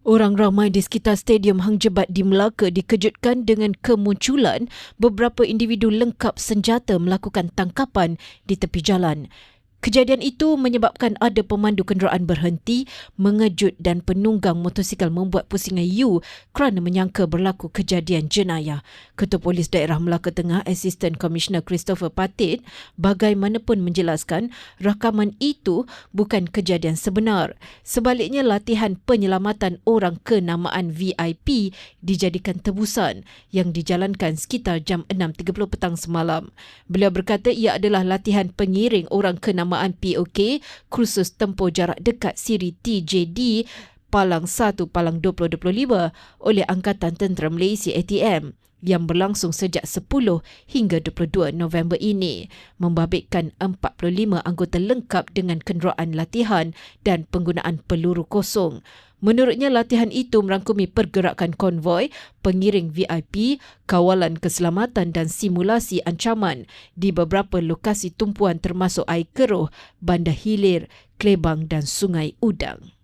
Orang ramai di sekitar Stadium Hang Jebat di Melaka dikejutkan dengan kemunculan beberapa individu lengkap senjata melakukan tangkapan di tepi jalan. Kejadian itu menyebabkan ada pemandu kenderaan berhenti, mengejut dan penunggang motosikal membuat pusingan U kerana menyangka berlaku kejadian jenayah. Ketua Polis Daerah Melaka Tengah, Assistant Commissioner Christopher Patit, bagaimanapun menjelaskan rakaman itu bukan kejadian sebenar. Sebaliknya, latihan penyelamatan orang kenamaan VIP dijadikan tebusan yang dijalankan sekitar jam 6.30 petang semalam. Beliau berkata ia adalah latihan pengiring orang kenamaan keutamaan POK kursus tempoh jarak dekat siri TJD Palang 1 Palang 2025 oleh Angkatan Tentera Malaysia ATM yang berlangsung sejak 10 hingga 22 November ini membabitkan 45 anggota lengkap dengan kenderaan latihan dan penggunaan peluru kosong. Menurutnya latihan itu merangkumi pergerakan konvoi, pengiring VIP, kawalan keselamatan dan simulasi ancaman di beberapa lokasi tumpuan termasuk air keruh, bandar hilir, Klebang dan Sungai Udang.